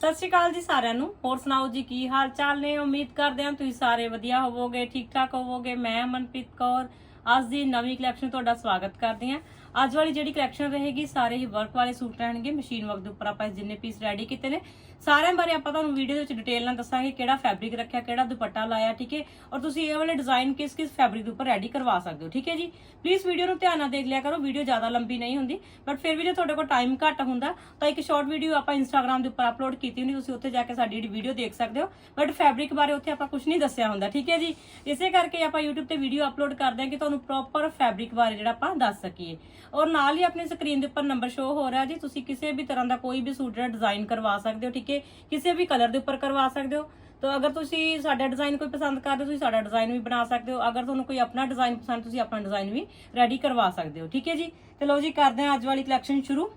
ਸਤਿ ਸ਼੍ਰੀ ਅਕਾਲ ਜੀ ਸਾਰਿਆਂ ਨੂੰ। ਹੋਰ ਸੁਣਾਓ ਜੀ, ਕੀ ਹਾਲ ਚਾਲ ਨੇ? ਉਮੀਦ ਕਰਦੇ ਹਾਂ ਤੁਸੀਂ ਸਾਰੇ ਵਧੀਆ ਹੋਵੋਗੇ ਠੀਕ ਠਾਕ ਹੋਵੋਗੇ। ਮੈਂ ਮਨਪ੍ਰੀਤ ਕੌਰ, ਅੱਜ ਦੀ ਨਵੀਂ ਕਲੈਕਸ਼ਨ ਤੁਹਾਡਾ ਸਵਾਗਤ ਕਰਦੀ ਹਾਂ। ਅੱਜ ਵਾਲੀ ਜਿਹੜੀ ਕਲੈਕਸ਼ਨ ਰਹੇਗੀ, ਸਾਰੇ ਹੀ ਵਰਕ ਵਾਲੇ ਸੂਟ ਰਹਿਣਗੇ। ਮਸ਼ੀਨ ਵਰਕ ਦੇ ਉੱਪਰ ਆਪਾਂ ਜਿੰਨੇ ਪੀਸ ਰੈਡੀ ਕੀਤੇ ਨੇ ਸਾਰਿਆਂ ਬਾਰੇ ਆਪਾਂ ਤੁਹਾਨੂੰ ਵੀਡੀਓ ਦੇ ਵਿੱਚ ਡਿਟੇਲ ਨਾਲ ਦੱਸਾਂਗੇ ਕਿਹੜਾ ਫੈਬਰਿਕ ਰੱਖਿਆ, ਕਿਹੜਾ ਦੁਪੱਟਾ ਲਾਇਆ, ਠੀਕ ਹੈ? ਔਰ ਤੁਸੀਂ ਇਹ ਵਾਲੇ ਡਿਜ਼ਾਈਨ ਕਿਸ ਕਿਸ ਫੈਬਰਿਕ ਦੇ ਉੱਪਰ ਰੈਡੀ ਕਰਵਾ ਸਕਦੇ ਹੋ, ਠੀਕ ਹੈ ਜੀ? ਪਲੀਜ਼ ਵੀਡੀਓ ਨੂੰ ਧਿਆਨ ਨਾਲ ਦੇਖ ਲਿਆ ਕਰੋ ਵੀਡੀਓ ਜ਼ਿਆਦਾ ਲੰਬੀ ਨਹੀਂ ਹੁੰਦੀ ਬਟ ਫਿਰ ਵੀ ਜੇ ਤੁਹਾਡੇ ਕੋਲ ਟਾਈਮ ਘੱਟ ਹੁੰਦਾ, ਤਾਂ ਇੱਕ ਸ਼ਾਰਟ ਵੀਡੀਓ ਆਪਾਂ ਇੰਸਟਾਗ੍ਰam ਦੇ ਉੱਪਰ ਅਪਲੋਡ ਕੀਤੀ ਹੁੰਦੀ, ਤੁਸੀਂ ਉੱਥੇ ਜਾ ਕੇ ਸਾਡੀ ਵੀਡੀਓ ਦੇਖ ਸਕਦੇ ਹੋ ਬਟ ਫੈਬਰਿਕ ਬਾਰੇ ਉੱਥੇ ਆਪਾਂ ਕੁਝ ਨਹੀਂ ਦੱਸਿਆ ਹੁੰਦਾ, ਠੀਕ ਹੈ ਜੀ? ਇਸੇ ਕਰਕੇ ਆਪਾਂ YouTube ਤੇ ਵੀਡੀਓ ਅਪਲੋਡ ਕਰਦੇ ਹਾਂ ਕਿ ਤੁਹਾਨੂੰ ਪ੍ਰੋਪਰ ਫੈਬਰਿਕ ਬਾਰੇ ਜਿਹੜਾ ਆਪਾਂ ਦੱਸ ਸਕੀਏ। ਔਰ ਨਾਲ ਹੀ ਆਪਣੀ ਸਕਰੀਨ ਦੇ ਉੱਪਰ ਨੰਬਰ ਸ਼ੋ ਹੋ ਰਿਹਾ ਜੀ, ਤੁਸੀਂ ਕਿਸੇ ਵੀ ਤਰ੍ਹਾਂ ਦਾ ਕੋਈ ਵੀ ਸੂਟ ਜਿਹੜਾ ਡਿਜ਼ਾਈਨ ਕਰਵਾ ਸਕਦੇ ਹੋ, ਠੀਕ ਹੈ ਕਿਸੇ ਵੀ ਕਲਰ ਦੇ ਉੱਪਰ ਕਰਵਾ ਸਕਦੇ ਹੋ। ਤਾਂ ਅਗਰ ਤੁਸੀਂ ਸਾਡਾ ਡਿਜ਼ਾਈਨ ਕੋਈ ਪਸੰਦ ਕਰਦੇ ਹੋ, ਤੁਸੀਂ ਸਾਡਾ ਡਿਜ਼ਾਈਨ ਵੀ ਬਣਾ ਸਕਦੇ ਹੋ। ਅਗਰ ਤੁਹਾਨੂੰ ਕੋਈ ਆਪਣਾ ਡਿਜ਼ਾਈਨ ਪਸੰਦ, ਤੁਸੀਂ ਆਪਣਾ ਡਿਜ਼ਾਈਨ ਵੀ ਰੈਡੀ ਕਰਵਾ ਸਕਦੇ ਹੋ। ਠੀਕ ਹੈ ਜੀ? ਤੇ ਲਓ ਜੀ, ਕਰਦੇ ਹਾਂ ਅੱਜ ਵਾਲੀ ਕਲੈਕਸ਼ਨ ਸ਼ੁਰੂ।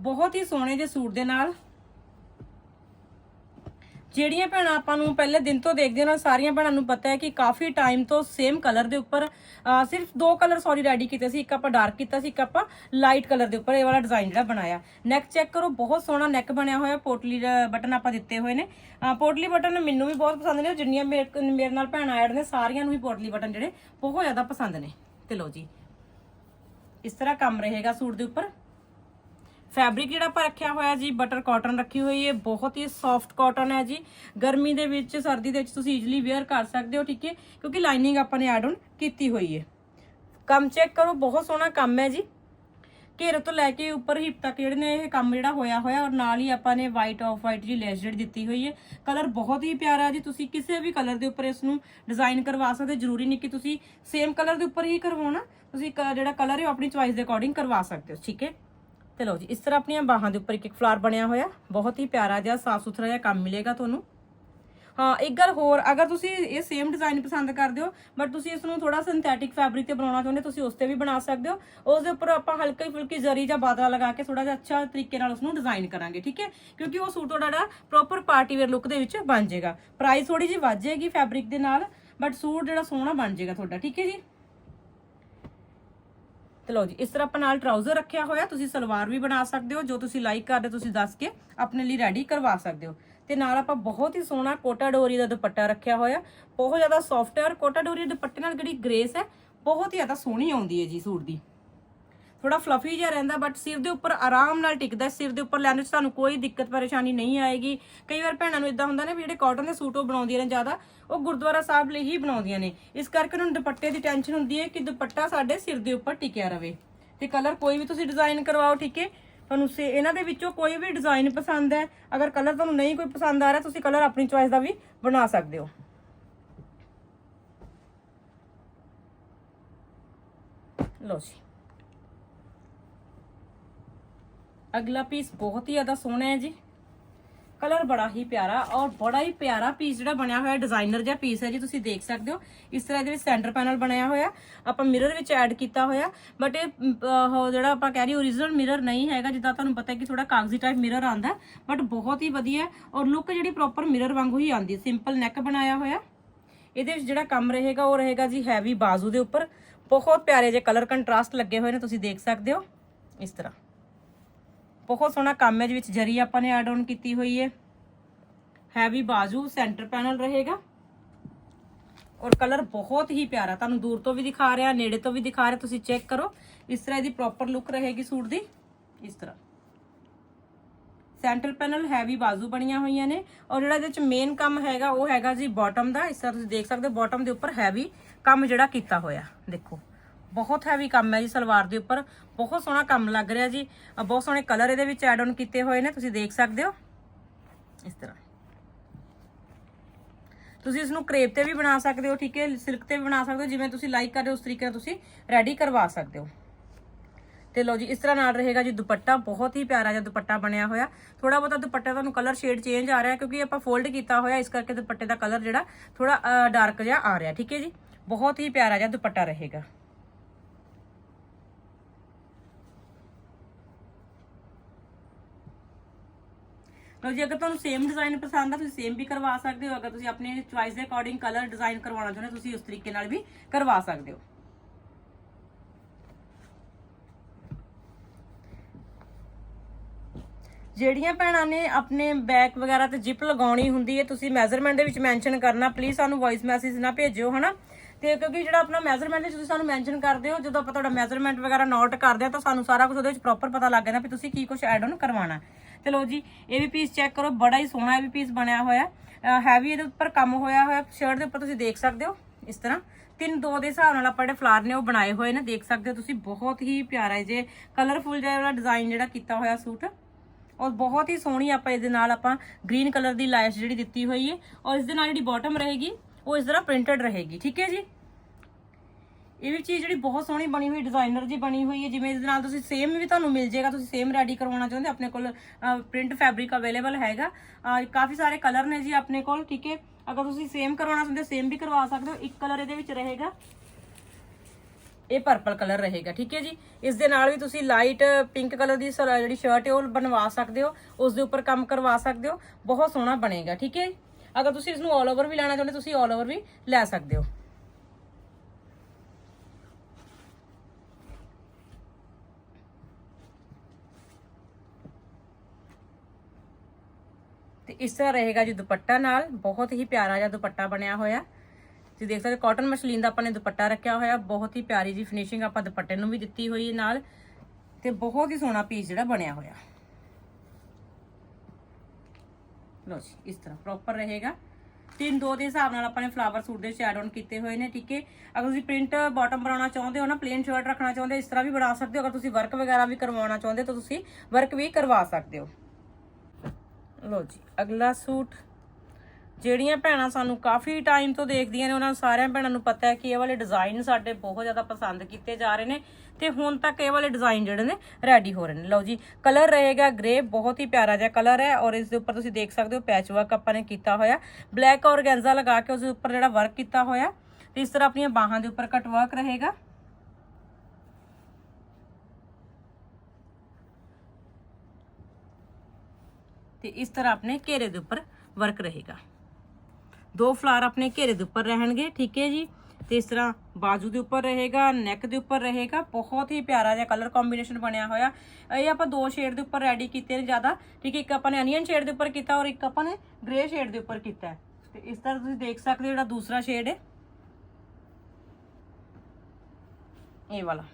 ਬਹੁਤ ਹੀ ਸੋਹਣੇ ਜਿਹੇ ਸੂਟ ਦੇ ਨਾਲ ਜਿਹੜੀਆਂ ਭੈਣਾਂ ਆਪਾਂ ਨੂੰ ਪਹਿਲੇ ਦਿਨ ਤੋਂ ਦੇਖਦੇ ਹਾਂ ਸਾਰੀਆਂ ਭੈਣਾਂ ਨੂੰ ਪਤਾ ਹੈ ਕਿ ਕਾਫੀ ਟਾਈਮ ਤੋਂ ਸੇਮ ਕਲਰ ਦੇ ਉੱਪਰ ਸਿਰਫ ਦੋ ਕਲਰ ਸੌਰੀ ਰੈਡੀ ਕੀਤੇ ਸੀ, ਇੱਕ ਆਪਾਂ ਡਾਰਕ ਕੀਤਾ ਸੀ, ਇੱਕ ਆਪਾਂ ਲਾਈਟ ਕਲਰ ਦੇ ਉੱਪਰ ਇਹ ਵਾਲਾ ਡਿਜ਼ਾਈਨ ਜਿਹੜਾ ਬਣਾਇਆ। ਨੈਕ ਚੈੱਕ ਕਰੋ, ਬਹੁਤ ਸੋਹਣਾ ਨੈਕ ਬਣਿਆ ਹੋਇਆ ਪੋਟਲੀ ਬਟਨ ਆਪਾਂ ਦਿੱਤੇ ਹੋਏ ਨੇ। ਪੋਟਲੀ ਬਟਨ ਮੈਨੂੰ ਵੀ ਬਹੁਤ ਪਸੰਦ ਨੇ ਜਿੰਨੀਆਂ ਮੇਰੇ ਮੇਰੇ ਨਾਲ ਭੈਣਾਂ ਐਡ ਨੇ, ਸਾਰੀਆਂ ਨੂੰ ਹੀ ਪੋਟਲੀ ਬਟਨ ਜਿਹੜੇ ਬਹੁਤ ਜ਼ਿਆਦਾ ਪਸੰਦ ਨੇ। ਤੇ ਲਓ ਜੀ, ਇਸ ਤਰ੍ਹਾਂ ਕੰਮ ਰਹੇਗਾ ਸੂਟ ਦੇ ਉੱਪਰ। ਫੈਬਰਿਕ ਜਿਹੜਾ ਆਪਾਂ ਰੱਖਿਆ ਹੋਇਆ ਜੀ ਬਟਰ ਕਾਟਨ ਰੱਖੀ ਹੋਈ ਹੈ, ਬਹੁਤ ਹੀ ਸੌਫਟ ਕਾਟਨ ਹੈ ਜੀ। ਗਰਮੀ ਦੇ ਵਿੱਚ, ਸਰਦੀ ਦੇ ਵਿੱਚ ਤੁਸੀਂ ਈਜ਼ੀਲੀ ਵੇਅਰ ਕਰ ਸਕਦੇ ਹੋ, ਠੀਕ ਹੈ? ਕਿਉਂਕਿ ਲਾਈਨਿੰਗ ਆਪਾਂ ਨੇ ਐਡ ਆਨ ਕੀਤੀ ਹੋਈ ਹੈ। ਕੰਮ ਚੈੱਕ ਕਰੋ, ਬਹੁਤ ਸੋਹਣਾ ਕੰਮ ਹੈ ਜੀ। ਘੇਰੇ ਤੋਂ ਲੈ ਕੇ ਉੱਪਰ ਹਿੱਪ ਤੱਕ ਜਿਹੜੇ ਨੇ ਇਹ ਕੰਮ ਜਿਹੜਾ ਹੋਇਆ ਹੋਇਆ, ਔਰ ਨਾਲ ਹੀ ਆਪਾਂ ਨੇ ਵਾਈਟ ਆਫ ਵਾਈਟ ਜੀ ਲੈਸ ਜਿਹੜੀ ਦਿੱਤੀ ਹੋਈ ਹੈ। ਕਲਰ ਬਹੁਤ ਹੀ ਪਿਆਰਾ ਜੀ, ਤੁਸੀਂ ਕਿਸੇ ਵੀ ਕਲਰ ਦੇ ਉੱਪਰ ਇਸ ਨੂੰ ਡਿਜ਼ਾਈਨ ਕਰਵਾ ਸਕਦੇ ਜ਼ਰੂਰੀ ਨਹੀਂ ਕਿ ਤੁਸੀਂ ਸੇਮ ਕਲਰ ਦੇ ਉੱਪਰ ਹੀ ਕਰਵਾਉਣਾ, ਤੁਸੀਂ ਕ- ਜਿਹੜਾ ਕਲਰ ਹੈ ਉਹ ਆਪਣੀ ਚੁਆਇਸ ਦੇ ਅਕੋਰਡਿੰਗ ਕਰਵਾ ਸਕਦੇ ਹੋ, ਠੀਕ ਹੈ? ਤੇ ਲਓ ਜੀ ਇਸ ਤਰ੍ਹਾਂ ਆਪਣੀਆਂ ਬਾਹਾਂ ਦੇ ਉੱਪਰ ਇੱਕ ਇੱਕ ਫਲਾਰ ਬਣਿਆ ਹੋਇਆ। ਬਹੁਤ ਹੀ ਪਿਆਰਾ ਜਿਹਾ ਸਾਫ਼ ਸੁਥਰਾ ਜਿਹਾ ਕੰਮ ਮਿਲੇਗਾ ਤੁਹਾਨੂੰ। ਹਾਂ ਇੱਕ ਗੱਲ ਹੋਰ ਅਗਰ ਤੁਸੀਂ ਇਹ ਸੇਮ ਡਿਜ਼ਾਈਨ ਪਸੰਦ ਕਰਦੇ ਹੋ ਬਟ ਤੁਸੀਂ ਇਸ ਨੂੰ ਥੋੜਾ ਸਿੰਥੈਟਿਕ ਫੈਬਰਿਕ ਤੇ ਬਣਾਉਣਾ ਚਾਹੁੰਦੇ ਹੋ, ਤੁਸੀਂ ਉਸ ਤੇ ਵੀ ਬਣਾ ਸਕਦੇ ਹੋ। ਉਸ ਦੇ ਉੱਪਰ ਆਪਾਂ ਹਲਕੀ ਫੁਲਕੀ ਜ਼ਰੀ ਜਾਂ ਬਾਦਲਾ ਲਗਾ ਕੇ ਥੋੜਾ ਜਿਹਾ ਅੱਛਾ ਤਰੀਕੇ ਨਾਲ ਉਸ ਨੂੰ ਡਿਜ਼ਾਈਨ ਕਰਾਂਗੇ ਠੀਕ ਹੈ? ਕਿਉਂਕਿ ਉਹ ਸੂਟ ਤੁਹਾਡਾ ਜਿਹੜਾ ਪ੍ਰੋਪਰ ਪਾਰਟੀ ਵੇਅਰ ਲੁੱਕ ਦੇ ਵਿੱਚ ਬਣ ਜਾਏਗਾ। ਪ੍ਰਾਈਸ ਥੋੜੀ ਜਿਹੀ ਵੱਧ ਜਾਏਗੀ ਫੈਬਰਿਕ ਦੇ ਨਾਲ ਬਟ ਸੂਟ ਜਿਹੜਾ ਸੋਹਣਾ ਬਣ ਜਾਏਗਾ ਤੁਹਾਡਾ ਠੀਕ ਹੈ ਜੀ? ਤੇ ਲਓ ਜੀ, ਇਸ ਤਰ੍ਹਾਂ ਆਪਾਂ ਨਾਲ ਟਰਾਊਜ਼ਰ ਰੱਖਿਆ ਹੋਇਆ, ਤੁਸੀਂ ਸਲਵਾਰ ਵੀ ਬਣਾ ਸਕਦੇ ਹੋ, ਜੋ ਤੁਸੀਂ ਲਾਈਕ ਕਰਦੇ ਹੋ, ਤੁਸੀਂ ਦੱਸ ਕੇ ਆਪਣੇ ਲਈ ਰੈਡੀ ਕਰਵਾ ਸਕਦੇ ਹੋ। ਤੇ ਨਾਲ ਆਪਾਂ ਬਹੁਤ ਹੀ ਸੋਹਣਾ ਕੋਟਾ ਡੋਰੀ ਦਾ ਦੁਪੱਟਾ ਰੱਖਿਆ ਹੋਇਆ, ਬਹੁਤ ਜ਼ਿਆਦਾ ਸੌਫਟ ਹੈ ਔਰ ਕੋਟਾ ਡੋਰੀ ਦੁਪੱਟੇ ਨਾਲ ਜਿਹੜੀ ਗ੍ਰੇਸ ਹੈ, ਬਹੁਤ ਹੀ ਜ਼ਿਆਦਾ ਸੋਹਣੀ ਆਉਂਦੀ ਹੈ ਜੀ ਸੂਟ ਦੀ। ਥੋੜਾ ਫਲਫੀ ਜਿਹਾ ਰਹਿੰਦਾ ਬਟ ਸਿਰ ਦੇ ਉੱਪਰ ਆਰਾਮ ਨਾਲ ਟਿਕਦਾ, ਸਿਰ ਦੇ ਉੱਪਰ ਲੈਣ ਵਿੱਚ ਤੁਹਾਨੂੰ ਕੋਈ ਦਿੱਕਤ, ਪਰੇਸ਼ਾਨੀ ਨਹੀਂ ਆਏਗੀ। ਕਈ ਵਾਰ ਭੈਣਾਂ ਨੂੰ ਇਦਾਂ ਹੁੰਦਾ ਨਾ ਵੀ ਜਿਹੜੇ ਕਾਟਨ ਦੇ ਸੂਟ ਉਹ ਬਣਾਉਂਦੀਆਂ ਨੇ ਜ਼ਿਆਦਾ, ਉਹ ਗੁਰਦੁਆਰਾ ਸਾਹਿਬ ਲਈ ਹੀ ਬਣਾਉਂਦੀਆਂ ਨੇ। ਇਸ ਕਰਕੇ ਉਹਨਾਂ ਨੂੰ ਦੁਪੱਟੇ ਦੀ ਟੈਨਸ਼ਨ ਹੁੰਦੀ ਹੈ ਕਿ ਦੁਪੱਟਾ ਸਾਡੇ ਸਿਰ ਦੇ ਉੱਪਰ ਟਿਕਿਆ ਰਵੇ। ਤੇ ਕਲਰ ਕੋਈ ਵੀ ਤੁਸੀਂ ਡਿਜ਼ਾਈਨ ਕਰਵਾਓ, ਠੀਕ ਹੈ? ਤੁਹਾਨੂੰ ਸੇ, ਇਹਨਾਂ ਦੇ ਵਿੱਚੋਂ ਕੋਈ ਵੀ ਡਿਜ਼ਾਈਨ ਪਸੰਦ ਹੈ, ਅਗਰ ਕਲਰ ਤੁਹਾਨੂੰ ਨਹੀਂ ਕੋਈ ਪਸੰਦ ਆ ਰਿਹਾ, ਤੁਸੀਂ ਕਲਰ ਆਪਣੀ ਚੁਆਇਸ ਦਾ ਵੀ ਬਣਾ ਸਕਦੇ ਹੋ। ਲੋ ਜੀ। ਅਗਲਾ ਪੀਸ ਬਹੁਤ ਹੀ ਜ਼ਿਆਦਾ ਸੋਹਣਾ ਹੈ ਜੀ ਕਲਰ ਬੜਾ ਹੀ ਪਿਆਰਾ ਔਰ ਬੜਾ ਹੀ ਪਿਆਰਾ ਪੀਸ ਜਿਹੜਾ ਬਣਿਆ ਹੋਇਆ ਡਿਜ਼ਾਈਨਰ ਜਿਹਾ ਪੀਸ ਹੈ ਜੀ ਤੁਸੀਂ ਦੇਖ ਸਕਦੇ ਹੋ ਇਸ ਤਰ੍ਹਾਂ ਇਹਦੇ ਵਿੱਚ ਸੈਂਟਰ ਪੈਨਲ ਬਣਿਆ ਹੋਇਆ ਆਪਾਂ ਮਿਰਰ ਵਿੱਚ ਐਡ ਕੀਤਾ ਹੋਇਆ ਬਟ ਇਹ ਅਮ, ਉਹ ਜਿਹੜਾ ਆਪਾਂ ਕਹਿ ਰਹੀ ਓਰੀਜਨਲ ਮਿਰਰ ਨਹੀਂ ਹੈਗਾ ਜਿੱਦਾਂ ਤੁਹਾਨੂੰ ਪਤਾ ਹੈ ਕਿ ਥੋੜਾ ਕਾਗਜ਼ੀ ਟਾਈਪ ਮਿਰਰ ਆਂਦਾ ਬਟ ਬਹੁਤ ਹੀ ਵਧੀਆ ਹੈ ਔਰ ਲੁੱਕ ਜਿਹੜੀ ਪ੍ਰੋਪਰ ਮਿਰਰ ਵਾਂਗੂ ਹੀ ਆਂਦੀ ਸਿੰਪਲ ਨੈਕ ਬਣਾਇਆ ਹੋਇਆ ਇਹਦੇ ਵਿੱਚ ਜਿਹੜਾ ਕੰਮ ਰਹੇਗਾ ਉਹ ਰਹੇਗਾ ਜੀ ਹੈਵੀ ਬਾਜ਼ੂ ਦੇ ਉੱਪਰ ਬਹੁਤ ਪਿਆਰੇ ਜਿਹੇ ਕਲਰ ਕੰਟਰਾਸਟ ਲੱਗੇ ਹੋਏ ਨੇ ਤੁਸੀਂ ਦੇਖ ਸਕਦੇ ਹੋ ਇਸ ਤਰ੍ਹਾਂ ਬਹੁਤ ਸੋਹਣਾ ਕੰਮ ਹੈ ਜਿਹਦੇ ਵਿੱਚ ਜਰੀ ਆਪਾਂ ਨੇ ਐਡ ਆਨ ਕੀਤੀ ਹੋਈ ਹੈ। ਹੈਵੀ ਬਾਜੂ ਸੈਂਟਰ ਪੈਨਲ ਰਹੇਗਾ। ਔਰ ਕਲਰ ਬਹੁਤ ਹੀ ਪਿਆਰਾ, ਤੁਹਾਨੂੰ ਦੂਰ ਤੋਂ ਵੀ ਦਿਖਾ ਰਿਹਾ, ਨੇੜੇ ਤੋਂ ਵੀ ਦਿਖਾ ਰਿਹਾ, ਤੁਸੀਂ ਚੈੱਕ ਕਰੋ। ਇਸ ਤਰ੍ਹਾਂ ਇਹਦੀ ਪ੍ਰੋਪਰ ਲੁੱਕ ਰਹੇਗੀ ਸੂਟ ਦੀ। ਇਸ ਤਰ੍ਹਾਂ। ਸੈਂਟਰ ਪੈਨਲ ਹੈਵੀ ਬਾਜ਼ੂ ਬਣੀਆਂ ਹੋਈਆਂ ਨੇ। ਔਰ ਜਿਹੜਾ ਇਹਦੇ ਵਿੱਚ ਮੇਨ ਕੰਮ ਹੈਗਾ, ਉਹ ਹੈਗਾ ਜੀ ਬਾਟਮ ਦਾ। ਇਸ ਤਰ੍ਹਾਂ ਤੁਸੀਂ ਦੇਖ ਸਕਦੇ ਹੋ ਬਾਟਮ ਦੇ ਉੱਪਰ ਹੈਵੀ ਕੰਮ ਜਿਹੜਾ ਕੀਤਾ ਹੋਇਆ। ਦੇਖੋ। ਬਹੁਤ ਹੈਵੀ ਕੰਮ ਹੈ ਜੀ ਸਲਵਾਰ ਦੇ ਉੱਪਰ। ਬਹੁਤ ਸੋਹਣਾ ਕੰਮ ਲੱਗ ਰਿਹਾ ਜੀ। ਬਹੁਤ ਸੋਹਣੇ ਕਲਰ ਇਹਦੇ ਵਿੱਚ ਐਡ ਆਨ ਕੀਤੇ ਹੋਏ ਨੇ, ਤੁਸੀਂ ਦੇਖ ਸਕਦੇ ਹੋ। ਇਸ ਤਰ੍ਹਾਂ। ਤੁਸੀਂ ਇਸ ਨੂੰ ਕਰੇਪ ਤੇ ਵੀ ਬਣਾ ਸਕਦੇ ਹੋ, ਠੀਕ ਹੈ? ਸਿਲਕ ਤੇ ਵੀ ਬਣਾ ਸਕਦੇ ਹੋ। ਜਿਵੇਂ ਤੁਸੀਂ ਲਾਈਕ ਕਰਦੇ ਹੋ, ਉਸ ਤਰੀਕੇ ਨਾਲ ਤੁਸੀਂ ਰੈਡੀ ਕਰਵਾ ਸਕਦੇ ਹੋ। ਤੇ ਲਓ ਜੀ, ਇਸ ਤਰ੍ਹਾਂ ਨਾਲ ਰਹੇਗਾ ਜੀ ਦੁਪੱਟਾ। ਬਹੁਤ ਹੀ ਪਿਆਰਾ ਜਿਹਾ ਦੁਪੱਟਾ ਬਣਿਆ ਹੋਇਆ। ਥੋੜਾ ਬਹੁਤਾ ਦੁਪੱਟਾ ਤੁਹਾਨੂੰ ਕਲਰ ਸ਼ੇਡ ਚੇਂਜ ਆ ਰਿਹਾ ਕਿਉਂਕਿ ਆਪਾਂ ਫੋਲਡ ਕੀਤਾ ਹੋਇਆ, ਇਸ ਕਰਕੇ ਦੁਪੱਟੇ ਦਾ ਕਲਰ ਜਿਹੜਾ ਥੋੜਾ ਡਾਰਕ ਜਿਹਾ ਆ ਰਿਹਾ, ਠੀਕ ਹੈ ਜੀ? ਬਹੁਤ ਹੀ ਪਿਆਰਾ ਜਿਹਾ ਦੁਪੱਟਾ ਰਹੇਗਾ। ਲਓ ਜੀ, ਅਗਰ ਤੁਹਾਨੂੰ ਸੇਮ ਡਿਜ਼ਾਈਨ ਪਸੰਦ ਆ, ਤੁਸੀਂ ਸੇਮ ਵੀ ਕਰਵਾ ਸਕਦੇ ਹੋ। ਅਗਰ ਤੁਸੀਂ ਆਪਣੀ ਚੁਆਇਸ ਦੇ ਅਕੋਰਡਿੰਗ ਕਲਰ ਡਿਜ਼ਾਈਨ ਕਰਵਾਉਣਾ ਚਾਹੁੰਦੇ ਤੁਸੀਂ ਉਸ ਤਰੀਕੇ ਨਾਲ ਵੀ ਕਰਵਾ ਸਕਦੇ ਹੋ। ਜਿਹੜੀਆਂ ਭੈਣਾਂ ਨੇ ਆਪਣੇ ਬੈਕ ਵਗੈਰਾ ਤੇ ਜਿਪ ਲਗਾਉਣੀ ਹੁੰਦੀ ਹੈ, ਤੁਸੀਂ ਮੈਜ਼ਰਮੈਂਟ ਦੇ ਵਿੱਚ ਮੈਂਸ਼ਨ ਕਰਨਾ। ਪਲੀਜ਼ ਸਾਨੂੰ ਵੌਇਸ ਮੈਸੇਜ ਨਾ ਭੇਜਿਓ, ਹਨਾ? ਤੇ ਕਿਉਂਕਿ ਜਿਹੜਾ ਆਪਣਾ ਮੈਜ਼ਰਮੈਂਟ ਵਿੱਚ ਤੁਸੀਂ ਸਾਨੂੰ ਮੈਂਸ਼ਨ ਕਰਦੇ ਹੋ, ਜਦੋਂ ਆਪਾਂ ਤੁਹਾਡਾ ਮੈਜ਼ਰਮੈਂਟ ਵਗੈਰਾ ਨੋਟ ਕਰਦੇ ਆ, ਤਾਂ ਸਾਨੂੰ ਸਾਰਾ ਕੁਝ ਉਹਦੇ ਵਿੱਚ ਪ੍ਰੋਪਰ ਪਤਾ ਲੱਗ ਜਾਂਦਾ ਵੀ ਤੁਸੀਂ ਕੀ ਕੁਝ ਐਡ ਆਨ ਕਰਵਾਉਣਾ। ਤੇ ਲਓ ਜੀ, ਇਹ ਵੀ ਪੀਸ ਚੈੱਕ ਕਰੋ, ਬੜਾ ਹੀ ਸੋਹਣਾ ਇਹ ਵੀ ਪੀਸ ਬਣਿਆ ਹੋਇਆ। ਹੈਵੀ ਇਹਦੇ ਉੱਪਰ ਕੰਮ ਹੋਇਆ ਹੋਇਆ ਸ਼ਰਟ ਦੇ ਉੱਪਰ ਤੁਸੀਂ ਦੇਖ ਸਕਦੇ ਹੋ, ਇਸ ਤਰ੍ਹਾਂ। ਤਿੰਨ ਦੋ ਦੇ ਹਿਸਾਬ ਨਾਲ ਆਪਾਂ ਜਿਹੜੇ ਫਲਾਰ ਨੇ ਉਹ ਬਣਾਏ ਹੋਏ ਨੇ, ਦੇਖ ਸਕਦੇ ਹੋ ਤੁਸੀਂ, ਬਹੁਤ ਹੀ ਪਿਆਰਾ ਹੈ ਜੇ ਕਲਰਫੁਲ ਜਿਹਾ ਵਾਲਾ ਡਿਜ਼ਾਈਨ ਜਿਹੜਾ ਕੀਤਾ ਹੋਇਆ ਸੂਟ। ਔਰ ਬਹੁਤ ਹੀ ਸੋਹਣੀ ਆਪਾਂ ਇਹਦੇ ਨਾਲ ਆਪਾਂ ਗ੍ਰੀਨ ਕਲਰ ਦੀ ਲਾਈਸ ਜਿਹੜੀ ਦਿੱਤੀ ਹੋਈ ਹੈ, ਔਰ ਇਸ ਦੇ ਨਾਲ ਜਿਹੜੀ ਬਾਟਮ ਰਹੇਗੀ, ਉਹ ਇਸ ਤਰ੍ਹਾਂ ਪ੍ਰਿੰਟਡ ਰਹੇਗੀ, ਠੀਕ ਹੈ ਜੀ? ਇਹ ਵੀ ਚੀਜ਼ ਜਿਹੜੀ ਬਹੁਤ ਸੋਹਣੀ ਬਣੀ ਹੋਈ ਡਿਜ਼ਾਈਨਰ ਜੀ ਬਣੀ ਹੋਈ ਹੈ। ਜਿਵੇਂ ਇਹਦੇ ਨਾਲ ਤੁਸੀਂ ਸੇਮ ਵੀ ਤੁਹਾਨੂੰ ਮਿਲ ਜਾਏਗਾ, ਤੁਸੀਂ ਸੇਮ ਰੈਡੀ ਕਰਵਾਉਣਾ ਚਾਹੁੰਦੇ ਆਪਣੇ ਕੋਲ ਪ੍ਰਿੰਟ ਫੈਬਰਿਕ ਅਵੇਲੇਬਲ ਹੈਗਾ। ਕਾਫੀ ਸਾਰੇ ਕਲਰ ਨੇ ਜੀ ਆਪਣੇ ਕੋਲ, ਠੀਕ ਹੈ? ਅਗਰ ਤੁਸੀਂ ਸੇਮ ਕਰਵਾਉਣਾ ਚਾਹੁੰਦੇ ਹੋ ਸੇਮ ਵੀ ਕਰਵਾ ਸਕਦੇ ਹੋ। ਇੱਕ ਕਲਰ ਇਹਦੇ ਵਿੱਚ ਰਹੇਗਾ। ਇਹ ਪਰਪਲ ਕਲਰ ਰਹੇਗਾ, ਠੀਕ ਹੈ ਜੀ? ਇਸ ਦੇ ਨਾਲ ਵੀ ਤੁਸੀਂ ਲਾਈਟ ਪਿੰਕ ਕਲਰ ਦੀ ਸਲ- ਜਿਹੜੀ ਸ਼ਰਟ ਹੈ, ਉਹ ਬਣਵਾ ਸਕਦੇ ਹੋ। ਉਸ ਦੇ ਉੱਪਰ ਕੰਮ ਕਰਵਾ ਸਕਦੇ ਹੋ। ਬਹੁਤ ਸੋਹਣਾ ਬਣੇਗਾ, ਠੀਕ ਹੈ? ਅਗਰ ਤੁਸੀਂ ਇਸ ਨੂੰ 올 ਓਵਰ ਵੀ ਲੈਣਾ ਚਾਹੁੰਦੇ ਤੁਸੀਂ 올 ਓਵਰ ਵੀ ਲੈ ਸਕਦੇ ਹੋ। ਤੇ ਇਸ ਤਰ੍ਹਾਂ ਰਹੇਗਾ ਜੀ ਦੁਪੱਟਾ ਨਾਲ। ਬਹੁਤ ਹੀ ਪਿਆਰਾ ਜਿਹਾ ਦੁਪੱਟਾ ਬਣਿਆ ਹੋਇਆ। ਤੁਸੀਂ ਦੇਖ ਸਕਦੇ ਕਾਟਨ ਮਸ਼ਲੀਨ ਦਾ ਆਪਾਂ ਨੇ ਦੁਪੱਟਾ ਰੱਖਿਆ ਹੋਇਆ। ਬਹੁਤ ਹੀ ਪਿਆਰੀ ਜੀ ਫਿਨਿਸ਼ਿੰਗ ਆਪਾਂ ਦੁਪੱਟੇ ਨੂੰ ਵੀ ਦਿੱਤੀ ਹੋਈ ਹੈ ਨਾਲ। ਤੇ ਬਹੁਤ ਹੀ ਸੋਹਣਾ ਪੀਸ ਜਿਹੜਾ ਬਣਿਆ ਹੋਇਆ। ਲੋ ਜੀ, ਇਸ ਤਰ੍ਹਾਂ ਪ੍ਰੋਪਰ ਰਹੇਗਾ। ਤਿੰਨ ਦੋ ਦੇ ਹਿਸਾਬ ਨਾਲ ਆਪਾਂ ਨੇ ਫਲਾਵਰ ਸੂਟ ਦੇ ਸ਼ੈਡ ਆਨ ਕੀਤੇ ਹੋਏ ਨੇ, ਠੀਕ ਹੈ? ਅਗਰ ਤੁਸੀਂ ਪ੍ਰਿੰਟ ਬਾਟਮ ਬਣਾਉਣਾ ਚਾਹੁੰਦੇ ਹੋ ਨਾ ਪਲੇਨ ਸ਼ਰਟ ਰੱਖਣਾ ਚਾਹੁੰਦੇ ਹੋ, ਇਸ ਤਰ੍ਹਾਂ ਵੀ ਬਣਾ ਸਕਦੇ ਹੋ। ਅਗਰ ਤੁਸੀਂ ਵਰਕ ਵਗੈਰਾ ਵੀ ਕਰਵਾਉਣਾ ਚਾਹੁੰਦੇ ਹੋ, ਤਾਂ ਤੁਸੀਂ ਵਰਕ ਵੀ ਕਰਵਾ ਸਕਦੇ ਹੋ। ਲੋ ਜੀ, ਅਗਲਾ ਸੂਟ। ਜਿਹੜੀਆਂ ਭੈਣਾਂ ਸਾਨੂੰ ਕਾਫੀ ਟਾਈਮ ਤੋਂ ਦੇਖਦੀਆਂ ਨੇ, ਉਹਨਾਂ ਸਾਰਿਆਂ ਭੈਣਾਂ ਨੂੰ ਪਤਾ ਹੈ ਕਿ ਇਹ ਵਾਲੇ ਡਿਜ਼ਾਈਨ ਸਾਡੇ ਬਹੁਤ ਜ਼ਿਆਦਾ ਪਸੰਦ ਕੀਤੇ ਜਾ ਰਹੇ ਨੇ ਤੇ ਹੁਣ ਤੱਕ ਇਹ ਵਾਲੇ ਡਿਜ਼ਾਈਨ ਜਿਹੜੇ ਨੇ ਰੈਡੀ ਹੋ ਰਹੇ ਨੇ। ਲਓ ਜੀ ਕਲਰ ਰਹੇਗਾ ਗ੍ਰੇ ਬਹੁਤ ਹੀ ਪਿਆਰਾ ਜਿਹਾ ਕਲਰ ਹੈ ਔਰ ਇਸ ਦੇ ਉੱਪਰ ਤੁਸੀਂ ਦੇਖ ਸਕਦੇ ਹੋ ਪੈਚ ਵਰਕ ਆਪਾਂ ਨੇ ਕੀਤਾ ਹੋਇਆ। ਬਲੈਕ ਔਰਗੈਂਜ਼ਾ ਲਗਾ ਕੇ ਉਸ ਦੇ ਉੱਪਰ ਜਿਹੜਾ ਵਰਕ ਕੀਤਾ ਹੋਇਆ, ਤੇ ਇਸ ਤਰ੍ਹਾਂ ਆਪਣੀਆਂ ਬਾਹਾਂ ਦੇ ਉੱਪਰ ਕਟ ਵਰਕ ਰਹੇਗਾ। ਤੇ ਇਸ ਤਰ੍ਹਾਂ ਆਪਣੇ ਘੇਰੇ ਦੇ ਉੱਪਰ ਵਰਕ ਰਹੇਗਾ। ਦੋ ਫਲਾਰ ਆਪਣੇ ਘੇਰੇ ਦੇ ਉੱਪਰ ਰਹਿਣਗੇ, ਠੀਕ ਹੈ ਜੀ? ਤੇ ਇਸ ਤਰ੍ਹਾਂ ਬਾਜੂ ਦੇ ਉੱਪਰ ਰਹੇਗਾ ਨੈਕ ਦੇ ਉੱਪਰ ਰਹੇਗਾ, ਬਹੁਤ ਹੀ ਪਿਆਰਾ ਜਿਹਾ ਕਲਰ ਕੰਬੀਨੇਸ਼ਨ ਬਣਿਆ ਹੋਇਆ। ਇਹ ਆਪਾਂ ਦੋ ਸ਼ੇਡ ਦੇ ਉੱਪਰ ਰੈਡੀ ਕੀਤੇ ਨੇ ਜ਼ਿਆਦਾ, ਠੀਕ ਹੈ? ਇੱਕ ਆਪਾਂ ਨੇ ਅਨੀਅਨ ਸ਼ੇਡ ਦੇ ਉੱਪਰ ਕੀਤਾ ਔਰ ਇੱਕ ਆਪਾਂ ਨੇ ਗ੍ਰੇ ਸ਼ੇਡ ਦੇ ਉੱਪਰ ਕੀਤਾ ਹੈ। ਤੇ ਇਸ ਤਰ੍ਹਾਂ ਤੁਸੀਂ ਦੇਖ ਸਕਦੇ ਹੋ ਜਿਹੜਾ ਦੂਸਰਾ ਸ਼ੇਡ ਹੈ। ਇਹ ਵਾਲਾ।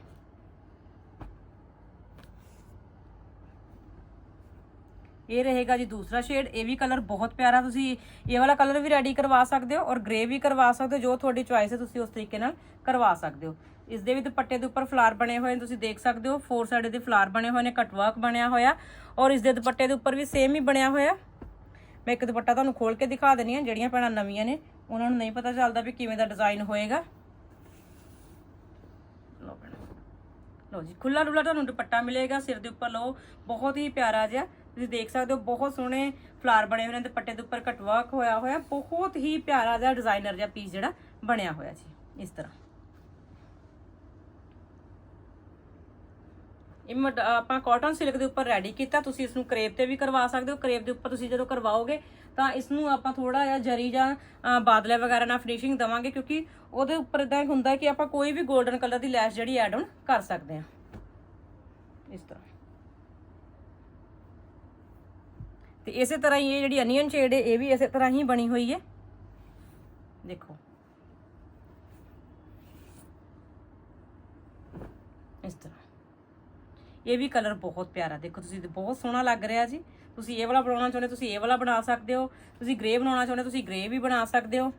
ਇਹ ਰਹੇਗਾ ਜੀ ਦੂਸਰਾ ਸ਼ੇਡ ਇਹ ਵੀ ਕਲਰ ਬਹੁਤ ਪਿਆਰਾ ਤੁਸੀਂ ਇਹ ਵਾਲਾ ਕਲਰ ਵੀ ਰੈਡੀ ਕਰਵਾ ਸਕਦੇ ਹੋ ਔਰ ਗ੍ਰੇ ਵੀ ਕਰਵਾ ਸਕਦੇ ਹੋ, ਜੋ ਤੁਹਾਡੀ ਚੁਆਇਸ ਹੈ ਤੁਸੀਂ ਉਸ ਤਰੀਕੇ ਨਾਲ ਕਰਵਾ ਸਕਦੇ ਹੋ। ਇਸ ਦੇ ਵੀ ਦੁਪੱਟੇ ਦੇ ਉੱਪਰ ਫਲਾਰ ਬਣੇ ਹੋਏ ਨੇ, ਤੁਸੀਂ ਦੇਖ ਸਕਦੇ ਹੋ ਫੋਰ ਸਾਈਡ ਦੇ ਫਲਾਰ ਬਣੇ ਹੋਏ ਨੇ ਕਟ ਵਰਕ ਬਣਿਆ ਹੋਇਆ ਔਰ ਇਸ ਦੇ ਦੁਪੱਟੇ ਦੇ ਉੱਪਰ ਵੀ ਸੇਮ ਹੀ ਬਣਿਆ ਹੋਇਆ। ਮੈਂ ਇੱਕ ਦੁਪੱਟਾ ਤੁਹਾਨੂੰ ਖੋਲ ਕੇ ਦਿਖਾ ਦਿੰਨੀ ਆ ਜਿਹੜੀਆਂ ਭੈਣਾਂ ਨਵੀਆਂ ਨੇ, ਉਹਨਾਂ ਨੂੰ ਨਹੀਂ ਪਤਾ ਚੱਲਦਾ ਵੀ ਕਿਵੇਂ ਦਾ ਡਿਜ਼ਾਈਨ ਹੋਏਗਾ। ਲਓ ਭੈਣਾਂ। ਲਓ ਜੀ ਖੁੱਲਾ ਡੁੱਲਾ ਤੁਹਾਨੂੰ ਦੁਪੱਟਾ ਮਿਲੇਗਾ, ਸਿਰ ਦੇ ਉੱਪਰ ਲਓ, ਬਹੁਤ ਹੀ ਪਿਆਰਾ ਜਿਹਾ ਤੁਸੀਂ ਦੇਖ ਸਕਦੇ ਹੋ ਬਹੁਤ ਸੋਹਣੇ ਫਲਾਰ ਬਣੇ ਹੋਏ ਨੇ ਦੁਪੱਟੇ ਦੇ ਉੱਪਰ ਕਟ ਹੋਇਆ ਹੋਇਆ ਬਹੁਤ ਹੀ ਪਿਆਰਾ ਜਿਹਾ ਡਿਜ਼ਾਈਨਰ ਜਿਹਾ ਪੀਸ ਜਿਹੜਾ ਬਣਿਆ ਹੋਇਆ ਜੀ ਇਸ ਤਰ੍ਹਾਂ। ਇਹ ਮਟ- ਆਪਾਂ ਕਾਟਨ ਸਿਲਕ ਦੇ ਉੱਪਰ ਰੈਡੀ ਕੀਤਾ ਤੁਸੀਂ ਇਸ ਨੂੰ ਕਰੇਪ ਤੇ ਵੀ ਕਰਵਾ ਸਕਦੇ ਹੋ ਕਰੇਪ ਦੇ ਉੱਪਰ ਤੁਸੀਂ ਜਦੋਂ ਕਰਵਾਓਗੇ ਤਾਂ ਇਸ ਨੂੰ ਆਪਾਂ ਥੋੜਾ ਜਿਹਾ ਜਰੀ ਜਾਂ ਅ, ਬਾਦਲੇ ਵਗੈਰਾ ਨਾਲ ਫਿਨਿਸ਼ਿੰਗ ਦਵਾਂਗੇ ਕਿਉਂਕਿ ਉਹਦੇ ਉੱਪਰ ਇਦਾਂ ਹੁੰਦਾ ਕਿ ਆਪਾਂ ਕੋਈ ਵੀ 골ਡਨ ਕਲਰ ਦੀ ਲੈਸ ਜਿਹੜੀ ਐਡ ਆਨ ਕਰ ਸਕਦੇ ਹਾਂ। ਇਸ ਤਰ੍ਹਾਂ। ਤੇ ਇਸੇ ਤਰ੍ਹਾਂ ਹੀ ਇਹ ਜਿਹੜੀ ਅਨੀਅਨ ਸ਼ੇਡ ਹੈ, ਇਹ ਵੀ ਇਸੇ ਤਰ੍ਹਾਂ ਹੀ ਬਣੀ ਹੋਈ ਹੈ। ਦੇਖੋ। ਇਸ ਤਰ੍ਹਾਂ। ਇਹ ਵੀ ਕਲਰ ਬਹੁਤ ਪਿਆਰਾ, ਦੇਖੋ ਤੁਸੀਂ ਬਹੁਤ ਸੋਹਣਾ ਲੱਗ ਰਿਹਾ ਜੀ। ਤੁਸੀਂ ਇਹ ਵਾਲਾ ਬਣਾਉਣਾ ਚਾਹੁੰਦੇ ਤੁਸੀਂ ਇਹ ਵਾਲਾ ਬਣਾ ਸਕਦੇ ਹੋ। ਤੁਸੀਂ ਗ੍ਰੇ ਬਣਾਉਣਾ ਚਾਹੁੰਦੇ ਤੁਸੀਂ ਗ੍ਰੇ ਵੀ ਬਣਾ ਸਕਦੇ ਹੋ।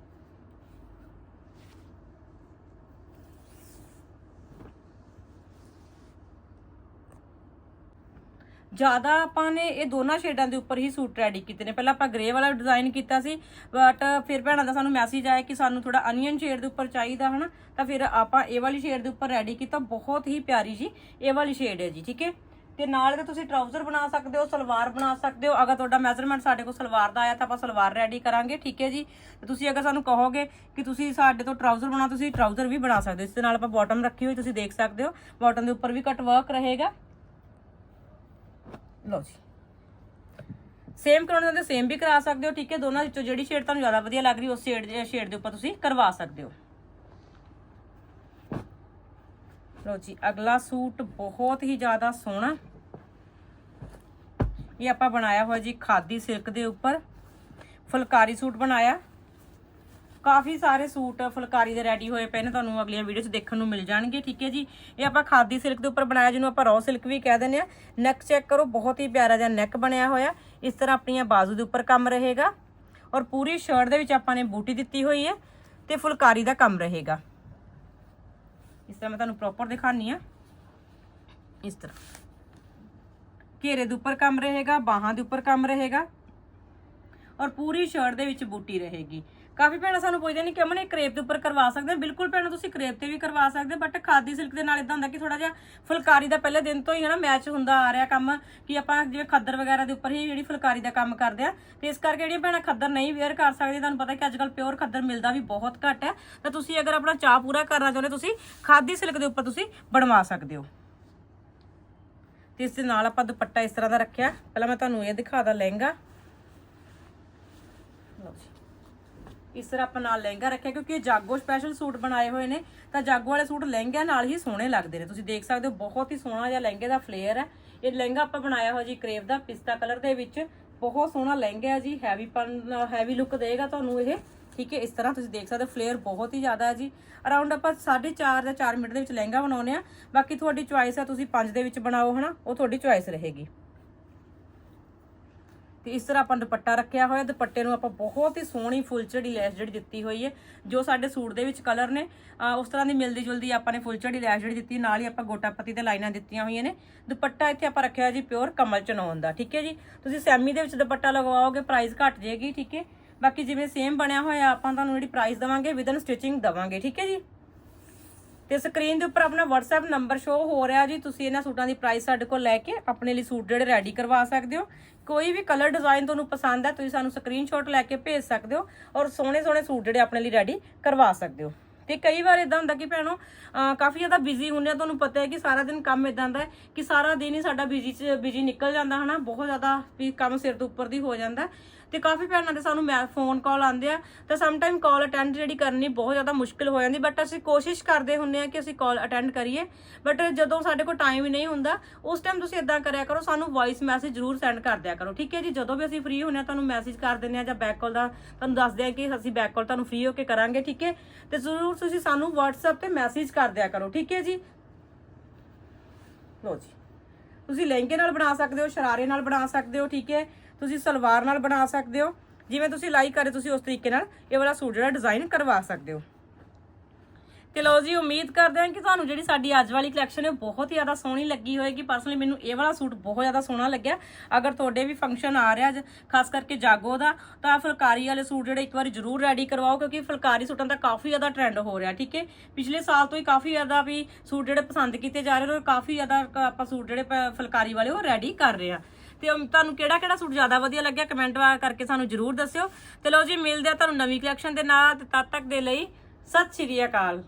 ਜ਼ਿਆਦਾ ਆਪਾਂ ਨੇ ਇਹ ਦੋਨਾਂ ਸ਼ੇਡਾਂ ਦੇ ਉੱਪਰ ਹੀ ਸੂਟ ਰੈਡੀ ਕੀਤੇ ਨੇ। ਪਹਿਲਾਂ ਆਪਾਂ ਗ੍ਰੇ ਵਾਲਾ ਡਿਜ਼ਾਈਨ ਕੀਤਾ ਸੀ ਬਟ ਫਿਰ ਭੈਣਾਂ ਦਾ ਸਾਨੂੰ ਮੈਸੇਜ ਆਇਆ ਕਿ ਸਾਨੂੰ ਥੋੜਾ ਅਨੀਅਨ ਸ਼ੇਡ ਦੇ ਉੱਪਰ ਚਾਹੀਦਾ, ਹਨਾ? ਤਾਂ ਫਿਰ ਆਪਾਂ ਇਹ ਵਾਲੀ ਸ਼ੇਡ ਦੇ ਉੱਪਰ ਰੈਡੀ ਕੀਤਾ। ਬਹੁਤ ਹੀ ਪਿਆਰੀ ਜੀ ਇਹ ਵਾਲੀ ਸ਼ੇਡ ਹੈ ਜੀ, ਠੀਕ ਹੈ? ਤੇ ਨਾਲ ਤੇ ਤੁਸੀਂ ਟਰਾਊਜ਼ਰ ਬਣਾ ਸਕਦੇ ਹੋ, ਸਲਵਾਰ ਬਣਾ ਸਕਦੇ ਹੋ। ਅਗਰ ਤੁਹਾਡਾ ਮੈਜ਼ਰਮੈਂਟ ਸਾਡੇ ਕੋਲ ਸਲਵਾਰ ਦਾ ਆਇਆ ਤਾਂ ਆਪਾਂ ਸਲਵਾਰ ਰੈਡੀ ਕਰਾਂਗੇ, ਠੀਕ ਹੈ ਜੀ? ਤੇ ਤੁਸੀਂ ਅਗਰ ਸਾਨੂੰ ਕਹੋਗੇ ਕਿ ਤੁਸੀਂ ਸਾਡੇ ਤੋਂ ਟਰਾਊਜ਼ਰ ਬਣਾ, ਤੁਸੀਂ ਟਰਾਊਜ਼ਰ ਵੀ ਬਣਾ ਸਕਦੇ ਹੋ। ਇਸ ਦੇ ਨਾਲ ਆਪਾਂ ਬਾਟਮ ਰੱਖੀ ਹੋਈ ਤੁਸੀਂ ਦੇਖ ਸਕਦੇ ਹੋ। ਬਾਟਮ ਦੇ ਉੱਪਰ ਵੀ ਕਟ ਵਰਕ ਰਹੇਗਾ। ਲਓ ਜੀ। ਸੇਮ ਕਰਾਉਣਾ ਚਾਹੁੰਦੇ ਸੇਮ ਵੀ ਕਰਾ ਸਕਦੇ ਹੋ, ਠੀਕ ਹੈ? ਦੋਨਾਂ ਵਿੱਚੋਂ ਜਿਹੜੀ ਸ਼ੇਡ ਤੁਹਾਨੂੰ ਜ਼ਿਆਦਾ ਵਧੀਆ ਲੱਗ ਰਹੀ, ਉਸ ਸ਼ੇਡ ਸ਼ੇਡ ਦੇ ਉੱਪਰ ਤੁਸੀਂ ਕਰਵਾ ਸਕਦੇ ਹੋ। ਲਓ ਜੀ, ਅਗਲਾ ਸੂਟ ਬਹੁਤ ਹੀ ਜ਼ਿਆਦਾ ਸੋਹਣਾ। ਇਹ ਆਪਾਂ ਬਣਾਇਆ ਹੋਇਆ ਜੀ ਖਾਦੀ ਸਿਲਕ ਦੇ ਉੱਪਰ। ਫੁਲਕਾਰੀ ਸੂਟ ਬਣਾਇਆ। ਕਾਫੀ ਸਾਰੇ ਸੂਟ ਫੁਲਕਾਰੀ ਦੇ ਰੈਡੀ ਹੋਏ ਪਏ ਨੇ, ਤੁਹਾਨੂੰ ਅਗਲੀਆਂ ਵੀਡੀਓ 'ਚ ਦੇਖਣ ਨੂੰ ਮਿਲ ਜਾਣਗੇ, ਠੀਕ ਹੈ ਜੀ? ਇਹ ਆਪਾਂ ਖਾਦੀ ਸਿਲਕ ਦੇ ਉੱਪਰ ਬਣਾਇਆ, ਜਿਹਨੂੰ ਆਪਾਂ ਰॉ ਸਿਲਕ ਵੀ ਕਹਿ ਦਿੰਦੇ ਆ ਨੈਕ ਚੈੱਕ ਕਰੋ, ਬਹੁਤ ਹੀ ਪਿਆਰਾ ਜਿਹਾ ਨੈਕ ਬਣਿਆ ਹੋਇਆ। ਇਸ ਤਰ੍ਹਾਂ ਆਪਣੀਆਂ ਬਾਜ਼ੂ ਦੇ ਉੱਪਰ ਕੰਮ ਰਹੇਗਾ। ਔਰ ਪੂਰੀ ਸ਼ਰਟ ਦੇ ਵਿੱਚ ਆਪਾਂ ਨੇ ਬੂਟੀ ਦਿੱਤੀ ਹੋਈ ਹੈ ਤੇ ਫੁਲਕਾਰੀ ਦਾ ਕੰਮ ਰਹੇਗਾ। ਇਸ ਤਰ੍ਹਾਂ ਮੈਂ ਤੁਹਾਨੂੰ ਪ੍ਰੋਪਰ ਦਿਖਾਣੀ ਆ ਇਸ ਤਰ੍ਹਾਂ। ਘੇਰੇ ਦੇ ਉੱਪਰ ਕੰਮ ਰਹੇਗਾ, ਬਾਹਾਂ ਦੇ ਉੱਪਰ ਕੰਮ ਰਹੇਗਾ। ਔਰ ਪੂਰੀ ਸ਼ਰਟ ਦੇ ਵਿੱਚ ਬੂਟੀ ਰਹੇਗੀ। ਕਾਫੀ ਭੈਣਾਂ ਸਾਨੂੰ ਪੁੱਛਦੇ ਨੇ ਕਿ ਅਮਨ, ਇਹ ਕਰੇਪ ਦੇ ਉੱਪਰ ਕਰਵਾ ਸਕਦੇ ਹੋ? ਬਿਲਕੁਲ ਭੈਣਾਂ, ਤੁਸੀਂ ਕਰੇਪ ਤੇ ਵੀ ਕਰਵਾ ਸਕਦੇ ਬਟ ਖਾਦੀ ਸਿਲਕ ਦੇ ਨਾਲ ਇਦਾਂ ਹੁੰਦਾ ਕਿ ਥੋੜਾ ਜਿਹਾ ਫੁਲਕਾਰੀ ਦਾ ਪਹਿਲੇ ਦਿਨ ਤੋਂ ਹੀ ਹਨਾ ਮੈਚ ਹੁੰਦਾ ਆ ਰਿਹਾ ਕੰਮ, ਕਿ ਆਪਾਂ ਜਿਵੇਂ ਖੱਦਰ ਵਗੈਰਾ ਦੇ ਉੱਪਰ ਹੀ ਜਿਹੜੀ ਫੁਲਕਾਰੀ ਦਾ ਕੰਮ ਕਰਦੇ ਆ। ਤੇ ਇਸ ਕਰਕੇ ਜਿਹੜੀਆਂ ਭੈਣਾਂ ਖੱਦਰ ਨਹੀਂ ਵੇਅਰ ਕਰ ਸਕਦੀਆਂ ਤੁਹਾਨੂੰ ਪਤਾ ਕਿ ਅੱਜ ਅੱਜਕੱਲ ਪਿਓਰ ਖੱਦਰ ਮਿਲਦਾ ਵੀ ਬਹੁਤ ਘੱਟ ਹੈ। ਤਾਂ ਤੁਸੀਂ ਅਗਰ ਆਪਣਾ ਚਾਹ ਪੂਰਾ ਕਰਨਾ ਚਾਹੁੰਦੇ ਤੁਸੀਂ ਖਾਦੀ ਸਿਲਕ ਦੇ ਉੱਪਰ ਤੁਸੀਂ ਬਣਵਾ ਸਕਦੇ ਹੋ। ਤੇ ਇਸ ਦੇ ਨਾਲ ਆਪਾਂ ਦੁਪੱਟਾ ਇਸ ਤਰ੍ਹਾਂ ਦਾ ਰੱਖਿਆ। ਪਹਿਲਾਂ ਮੈਂ ਤੁਹਾਨੂੰ ਇਹ ਦਿਖਾਦਾ ਲਹਿੰਗਾ। ਲਓ ਜੀ। ਇਸ ਤਰ੍ਹਾਂ ਆਪਾਂ ਨਾਲ ਲਹਿੰਗਾ ਰੱਖਿਆ, ਕਿਉਂਕਿ ਇਹ ਜਾਗੋ ਸਪੈਸ਼ਲ ਸੂਟ ਬਣਾਏ ਹੋਏ ਨੇ, ਤਾਂ ਜਾਗੋ ਵਾਲੇ ਸੂਟ ਲਹਿੰਗਿਆਂ ਨਾਲ ਹੀ ਸੋਹਣੇ ਲੱਗਦੇ ਨੇ। ਤੁਸੀਂ ਦੇਖ ਸਕਦੇ ਹੋ, ਬਹੁਤ ਹੀ ਸੋਹਣਾ ਜਿਹਾ ਲਹਿੰਗੇ ਦਾ ਫਲੇਅਰ ਹੈ। ਇਹ ਲਹਿੰਗਾ ਆਪਾਂ ਬਣਾਇਆ ਹੋਇਆ ਜੀ ਕਰੇਵ ਦਾ, ਪਿਸਤਾ ਕਲਰ ਦੇ ਵਿੱਚ। ਬਹੁਤ ਸੋਹਣਾ ਲਹਿੰਗਾ ਹੈ ਜੀ ਹੈਵੀ ਪਨ ਹੈਵੀ ਲੁੱਕ ਦੇਗਾ ਤੁਹਾਨੂੰ ਇਹ। ਠੀਕ ਹੈ, ਇਸ ਤਰ੍ਹਾਂ ਤੁਸੀਂ ਦੇਖ ਸਕਦੇ ਹੋ ਫਲੇਅਰ ਬਹੁਤ ਹੀ ਜ਼ਿਆਦਾ ਹੈ ਜੀ। ਅਰਾਊਂਡ ਆਪਾਂ 4.5 ਜਾਂ 4 ਮਿੰਟ ਦੇ ਵਿੱਚ ਲਹਿੰਗਾ ਬਣਾਉਨੇ ਆ ਬਾਕੀ ਤੁਹਾਡੀ ਚੁਆਇਸ ਹੈ, ਤੁਸੀਂ 5 ਦੇ ਵਿੱਚ ਬਣਾਓ, ਹਨਾ? ਉਹ ਤੁਹਾਡੀ ਚੁਆਇਸ ਰਹੇਗੀ। ਤੇ ਇਸ ਤਰ੍ਹਾਂ ਆਪਾਂ ਦੁਪੱਟਾ ਰੱਖਿਆ ਹੋਇਆ, ਦੁਪੱਟੇ ਨੂੰ ਆਪਾਂ ਬਹੁਤ ਹੀ ਸੋਹਣੀ ਫੁੱਲ ਝੜੀ ਲੈਸ ਜਿਹੜੀ ਦਿੱਤੀ ਹੋਈ ਹੈ, ਜੋ ਸਾਡੇ ਸੂਟ ਦੇ ਵਿੱਚ ਕਲਰ ਨੇ ਉਸ ਤਰ੍ਹਾਂ ਦੀ ਮਿਲਦੀ ਜੁਲਦੀ ਆਪਾਂ ਨੇ ਫੁੱਲ ਝੜੀ ਲੈਸ ਜਿਹੜੀ ਦਿੱਤੀ, ਨਾਲ ਹੀ ਆਪਾਂ ਗੋਟਾ ਤੇ ਲਾਈਨਾਂ ਦਿੱਤੀਆਂ ਹੋਈਆਂ ਨੇ। ਦੁਪੱਟਾ ਇੱਥੇ ਆਪਾਂ ਰੱਖਿਆ ਜੀ ਪਿਓਰ ਕਮਲ ਚਨੌਨ ਦਾ, ਠੀਕ ਹੈ ਜੀ? ਤੁਸੀਂ ਸੈਮੀ ਦੇ ਵਿੱਚ ਦੁਪੱਟਾ ਲਗਵਾਓਗੇ ਪ੍ਰਾਈਸ ਘਟ ਜਾਏਗੀ, ਠੀਕ ਹੈ? ਬਾਕੀ ਜਿਵੇਂ ਸੇਮ ਬਣਿਆ ਹੋਇਆ, ਆਪਾਂ ਤੁਹਾਨੂੰ ਜਿਹੜੀ ਪ੍ਰਾਈਸ ਦਵਾਂਗੇ ਵਿਦਨ ਸਟਿਚਿੰਗ ਦਵਾਂਗੇ, ਠੀਕ ਹੈ ਜੀ? ਤੇ ਸਕਰੀਨ ਦੇ ਉੱਪਰ ਆਪਣਾ WhatsApp ਨੰਬਰ ਸ਼ੋ ਹੋ ਰਿਹਾ ਜੀ। ਤੁਸੀਂ ਇਹਨਾਂ ਸੂਟਾਂ ਦੀ ਪ੍ਰਾਈਸ ਸਾਡੇ ਕੋਲ ਲੈ ਕੇ ਆਪਣੇ ਲਈ ਸੂਟ ਜਿਹੜੇ ਰੈਡੀ ਕਰਵਾ ਸਕਦੇ ਹੋ। ਕੋਈ ਵੀ ਕਲਰ ਡਿਜ਼ਾਈਨ ਤੁਹਾਨੂੰ ਪਸੰਦ ਹੈ, ਤੁਸੀਂ ਸਾਨੂੰ ਸਕਰੀਨਸ਼ਾਟ ਲੈ ਕੇ ਭੇਜ ਸਕਦੇ ਹੋ ਔਰ ਸੋਹਣੇ ਸੋਹਣੇ ਸੂਟ ਜਿਹੜੇ ਆਪਣੇ ਲਈ ਰੈਡੀ ਕਰਵਾ ਸਕਦੇ ਹੋ। ਤੇ ਕਈ ਵਾਰ ਇਦਾਂ ਹੁੰਦਾ ਕਿ ਭੈਣੋ ਕਾਫੀ ਜ਼ਿਆਦਾ ਬਿਜ਼ੀ ਹੁੰਦੇ ਆ ਤੁਹਾਨੂੰ ਪਤਾ ਹੈ ਕਿ ਸਾਰਾ ਦਿਨ ਕੰਮ ਇਦਾਂ ਦਾ ਕਿ ਸਾਰਾ ਦਿਨ ਹੀ ਸਾਡਾ ਬਿਜ਼ੀ ਚ ਬਿਜ਼ੀ ਨਿਕਲ ਜਾਂਦਾ ਹਨਾ, ਬਹੁਤ ਜ਼ਿਆਦਾ ਵੀ ਕੰਮ ਸਿਰ ਤੋਂ ਉੱਪਰ ਦੀ ਹੋ ਜਾਂਦਾ। ਤੇ ਕਾਫੀ ਭੈਣਾਂ ਦੇ ਸਾਨੂੰ ਮੈਂ ਫੋਨ ਕਾਲ ਆਉਂਦੇ ਆ ਤਾਂ ਸਮ ਟਾਈਮ ਕਾਲ ਅਟੈਂਡ ਜਿਹੜੀ ਕਰਨੀ ਬਹੁਤ ਜ਼ਿਆਦਾ ਮੁਸ਼ਕਿਲ ਹੋ ਜਾਂਦੀ ਬਟ ਅਸੀਂ ਕੋਸ਼ਿਸ਼ ਕਰਦੇ ਹੁੰਨੇ ਆ ਕਿ ਅਸੀਂ ਕਾਲ ਅਟੈਂਡ ਕਰੀਏ ਬਟ ਜਦੋਂ ਸਾਡੇ ਕੋਲ ਟਾਈਮ ਹੀ ਨਹੀਂ ਹੁੰਦਾ, ਉਸ ਟਾਈਮ ਤੁਸੀਂ ਇਦਾਂ ਕਰਿਆ ਕਰੋ, ਸਾਨੂੰ ਵੌਇਸ ਮੈਸੇਜ ਜ਼ਰੂਰ ਸੈਂਡ ਕਰ ਦਿਆ ਕਰੋ, ਠੀਕ ਹੈ ਜੀ? ਜਦੋਂ ਵੀ ਅਸੀਂ ਫ੍ਰੀ ਹੁੰਨੇ ਆ, ਤੁਹਾਨੂੰ ਮੈਸੇਜ ਕਰ ਦਿੰਨੇ ਆ ਜਾਂ ਬੈਕ ਕਾਲ ਦਾ ਤੁਹਾਨੂੰ ਦੱਸਦੇ ਆ ਕਿ ਅਸੀਂ ਬੈਕ ਕਾਲ ਤੁਹਾਨੂੰ ਫ੍ਰੀ ਹੋ ਕੇ ਕਰਾਂਗੇ, ਠੀਕ ਹੈ? ਤੇ ਜ਼ਰੂਰ ਤੁਸੀਂ ਸਾਨੂੰ WhatsApp ਤੇ ਮੈਸੇਜ ਕਰ ਦਿਆ ਕਰੋ, ਠੀਕ ਹੈ ਜੀ? ਲੋ ਜੀ, ਤੁਸੀਂ ਲਹਿੰਗੇ ਨਾਲ ਬਣਾ ਸਕਦੇ ਹੋ, ਸ਼ਰਾਰੇ ਨਾਲ ਬਣਾ ਸਕਦੇ ਹੋ, ਠੀਕ ਹੈ? ਤੁਸੀਂ ਸਲਵਾਰ ਨਾਲ ਬਣਾ ਸਕਦੇ ਹੋ। ਜਿਵੇਂ ਤੁਸੀਂ ਲਾਈਕ ਕਰੇ ਤੁਸੀਂ ਉਸ ਤਰੀਕੇ ਨਾਲ ਇਹ ਵਾਲਾ ਸੂਟ ਜਿਹੜਾ ਡਿਜ਼ਾਈਨ ਕਰਵਾ ਸਕਦੇ ਹੋ। ਤੇ ਲਓ ਜੀ, ਉਮੀਦ ਕਰਦੇ ਹਾਂ ਕਿ ਤੁਹਾਨੂੰ ਜਿਹੜੀ ਸਾਡੀ ਅੱਜ ਵਾਲੀ ਕਲੈਕਸ਼ਨ ਹੈ, ਉਹ ਬਹੁਤ ਹੀ ਜ਼ਿਆਦਾ ਸੋਹਣੀ ਲੱਗੀ ਹੋਏਗੀ। ਪਰਸਨਲੀ ਮੈਨੂੰ ਇਹ ਵਾਲਾ ਸੂਟ ਬਹੁਤ ਜ਼ਿਆਦਾ ਸੋਹਣਾ ਲੱਗਿਆ। ਅਗਰ ਤੁਹਾਡੇ ਵੀ ਫੰਕਸ਼ਨ ਆ ਰਿਹਾ ਅੱਜ, ਖਾਸ ਕਰਕੇ ਜਾਗੋ ਦਾ, ਤਾਂ ਫੁਲਕਾਰੀ ਵਾਲੇ ਸੂਟ ਜਿਹੜੇ ਇੱਕ ਵਾਰੀ ਜ਼ਰੂਰ ਰੈਡੀ ਕਰਵਾਓ, ਕਿਉਂਕਿ ਫੁਲਕਾਰੀ ਸੂਟਾਂ ਦਾ ਕਾਫੀ ਜ਼ਿਆਦਾ ਟ੍ਰੈਂਡ ਹੋ ਰਿਹਾ, ਠੀਕ ਹੈ? ਪਿਛਲੇ ਸਾਲ ਤੋਂ ਹੀ ਕਾਫੀ ਜ਼ਿਆਦਾ ਵੀ ਸੂਟ ਜਿਹੜੇ ਪਸੰਦ ਕੀਤੇ ਜਾ ਰਹੇ ਨੇ ਔਰ ਕਾਫੀ ਜ਼ਿਆਦਾ ਆਪਾਂ ਸੂਟ ਜਿਹੜੇ ਪ- ਫੁਲਕਾਰੀ ਵਾਲੇ, ਉਹ ਰੈਡੀ ਕਰ ਰਹੇ ਆ। ਤੇ ਅਮ ਤੁਹਾਨੂੰ ਕਿਹੜਾ ਕਿਹੜਾ ਸੂਟ ਜ਼ਿਆਦਾ ਵਧੀਆ ਲੱਗਿਆ ਕਮੈਂਟ ਕਰਕੇ ਸਾਨੂੰ ਜ਼ਰੂਰ ਦੱਸਿਓ। ਤੇ ਲਓ ਜੀ, ਮਿਲਦੇ ਆ ਤੁਹਾਨੂੰ ਨਵੀਂ ਕਲੈਕਸ਼ਨ ਦੇ ਨਾਲ ਤੇ ਤਦ ਤੱਕ ਦੇ ਲਈ ਸਤਿ ਸ਼੍ਰੀ ਅਕਾਲ।